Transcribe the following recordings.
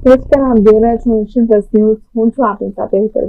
નમસ્કાર આપ જોઈ રહ્યા હું છું આપની સાથે હેતર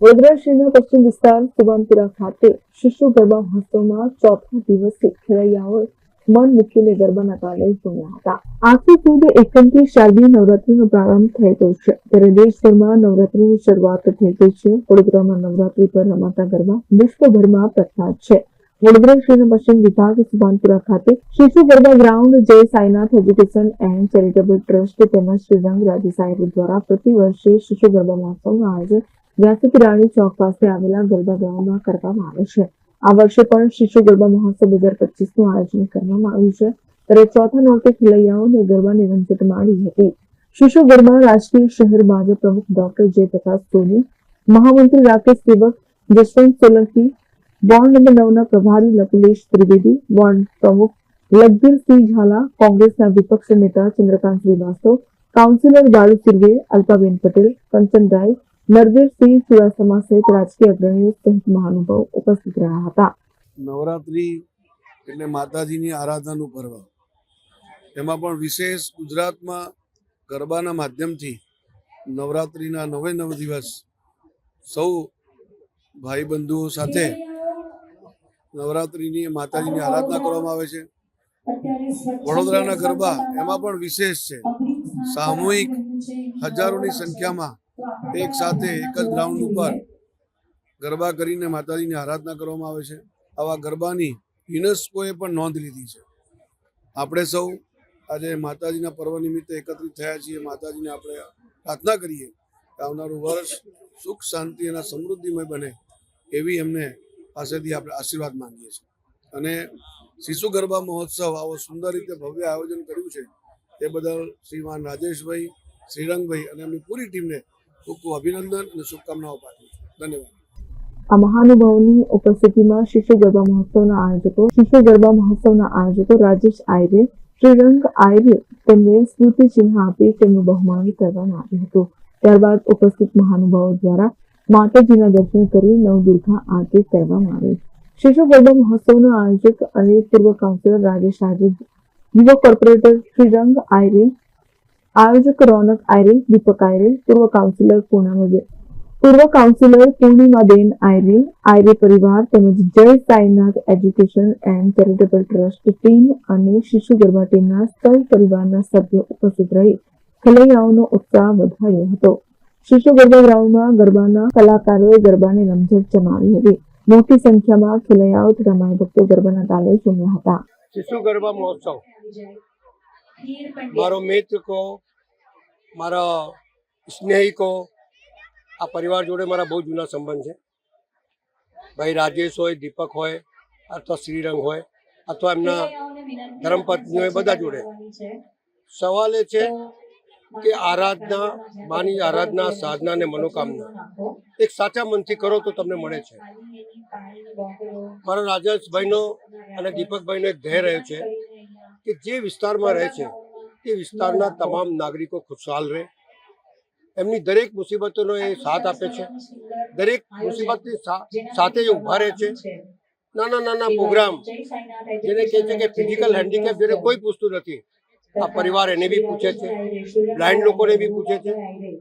વડોદરા પશ્ચિમ વિસ્તાર સુભાનપુરા ખાતે શિશુ ગરબા મહોત્સવમાં ચોથા દિવસે ખેલૈયાઓએ મન મૂકીને ગરબાના તાલે ઝૂમ્યા હતા. આખી સુધી એકમથી શારદીય નવરાત્રીનો પ્રારંભ થઈ ગયો છે. ત્યારે દેશભરમાં નવરાત્રીની શરૂઆત થઈ ગઈ છે. વડોદરામાં નવરાત્રી પર રમાતા ગરબા વિશ્વભરમાં પ્રખ્યાત છે. વડોદરા શહેરના પશ્ચિમ વિભાગ સુભાનપુરા ખાતે શિશુ Garba ground, Jai Sainath education and charitable trust તેમજ શ્રીરંગ રાજ્ય સાહેબ દ્વારા પ્રતિ વર્ષે શિશુ ગરબા મહોત્સવનું આયોજન વ્યાસતી રાણી ચોક પાસે આવેલા ગરબા ગ્રાઉન્ડમાં કરવામાં આવે છે. આ વર્ષે પણ શિશુ ગરબા મહોત્સવ બે હજાર પચીસનું આયોજન કરવામાં આવ્યું છે. ત્યારે ચોથા નોટે ખેલૈયાઓને ગરબાની રમઝટ માણી હતી. શિશુ ગરબા રાષ્ટ્રીય શહેર ભાજપ પ્રમુખ ડોક્ટર જયપ્રકાશ સોની, મહામંત્રી રાકેશ સેવક જશવંત સોલંકી વોર્ડ નંબર પ્રભારી લકુલેશ ત્રિવેદી વોર્ડ પ્રમુખ લખબીરસિંહ ઝાલા કોંગ્રેસના વિપક્ષ નેતા ચંદ્રકાંત શ્રીવાસ્તવ કાઉન્સિલર બાળુ સિરવે અલ્પાબેન પટેલ કંચન રાય નરદેવસિંહ ચુડાસમા સહિત રાજકીય અગ્રણીઓ સહિત મહાનુભાવો ઉપસ્થિત રહ્યા હતા નવરાત્રી એટલે માતાજીની આરાધનાનું પર્વ. એમાં પણ વિશેષ ગુજરાતમાં ગરબાના માધ્યમથી નવરાત્રિના નવે નવ દિવસ સૌ ભાઈ બંધુઓ સાથે નવરાત્રિની માતાજીની આરાધના કરવામાં આવે છે. વડોદરાના ગરબા એમાં પણ વિશેષ છે. સામૂહિક હજારોની સંખ્યામાં એક સાથે એક જ ગ્રાઉન્ડ ઉપર ગરબા કરીને માતાજીની આરાધના કરવામાં આવે છે. આવા ગરબાની યુનેસ્કોએ પણ નોંધ લીધી છે. આપણે સૌ આજે માતાજીના પર્વ નિમિત્તે એકત્રિત થયા છીએ. માતાજીને આપણે પ્રાર્થના કરીએ કે આવનારું વર્ષ સુખ, શાંતિ અને સમૃદ્ધિમય બને એવી એમને પાસેથી આપણે આશીર્વાદ માંગીએ છીએ. અને શિશુ ગરબા મહોત્સવ આવો સુંદર રીતે ભવ્ય આયોજન કર્યું છે તે બદલ શ્રીમાન રાજેશભાઈ, શ્રીરંગભાઈ અને એમની પૂરી ટીમને ખૂબ ખૂબ અભિનંદન અને શુભકામનાઓ પાઠવું છું. ધન્યવાદ. આ મહાનુભાવોની ઉપસ્થિતિમાં શિશુ ગરબા મહોત્સવના આયોજકો, શિશુ ગરબા મહોત્સવના આયોજકો રાજેશ આયરે, શ્રીરંગ આયરે તેમને સ્મૃતિ ચિહ્ન આપી તેમનું બહુમાન કરવામાં આવ્યું હતું. ત્યારબાદ ઉપસ્થિત મહાનુભાવો દ્વારા માતાજીના દર્શન કરી નવદુર્ગા આરતી કરવામાં આવી. શિશુ ગરબા મહોત્સવના આયોજક અને પૂર્વ કાઉન્સિલર રાજેશ આયરે યુવા કોર્પોરેટર શ્રીરંગ આયરે આયોજક રોનક આયરે દીપક આયરે પૂર્વ કાઉન્સિલર પૂર્ણિમા પૂર્વ કાઉન્સિલર પૂર્ણિમાબેન આયરે આયરે પરિવાર તેમજ Jai Sainath education and charitable trust team અને શિશુ ગરબા ટીમના સૌ પરિવારના સભ્યો ઉપસ્થિત રહી. ખેલૈયાઓનો ઉત્સાહ વધાર્યો હતો. શિશુ ગરબા ગરબાના કલાકારોએ ગરબાને રમઝટ જમાવી હતી. મોટી સંખ્યામાં ખેલૈયાઓ તથા માય ભક્તો ગરબાના તાલે ઝૂમ્યા હતા. શિશુ ગરબા મહોત્સવ. મારો મિત્ર કો મારા સ્નેહી કો આ પરિવાર જોડે મારા બહુ જૂના સંબંધ છે. ભાઈ રાજેશ હોય દીપક હોય અથવા શ્રીરંગ હોય અથવા એમના ધર્મપત્ની હોય બધા જોડે. સવાલ એ છે કે આરાધના, માની આરાધના, સાધના અને મનોકામના. એક સાચા મનથી કરો તો તમને મળે છે. મારા રાજેશભાઈનો અને દીપકભાઈનો એક ધ્યેય રહ્યો છે કે જે વિસ્તારમાં રહે છે તે વિસ્તારના તમામ નાગરિકો ખુશહાલ રહે. એમની દરેક મુસીબતોનો એ સાથ આપે છે. દરેક મુસીબતની સાથે એ ઊભા રહે છે. નાના નાના પ્રોગ્રામ જેને કહે છે કે ફિઝિકલ હેન્ડીકેપ જેને કોઈ પૂછતું નથી. આ પરિવાર એને બી પૂછે છે બ્લાઇન્ડ લોકોને બી પૂછે છે.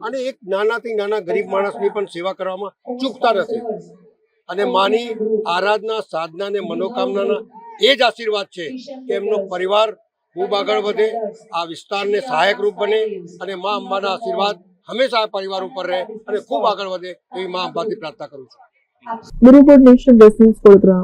અને એક નાનાથી નાના ગરીબ માણસની પણ સેવા કરવામાં ચૂકતા નથી. અને માની આરાધના, સાધના અને મનોકામનાના એ જ આશીર્વાદ છે કે એમનો પરિવાર ખૂબ આગળ વધે, આ વિસ્તારને સહાયકરૂપ બને અને મા અંબાના આશીર્વાદ હંમેશા પરિવાર ઉપર રહે અને ખૂબ આગળ વધે એવી મા અંબાથી પ્રાર્થના કરું છું. Bureau report nation business Vadodara.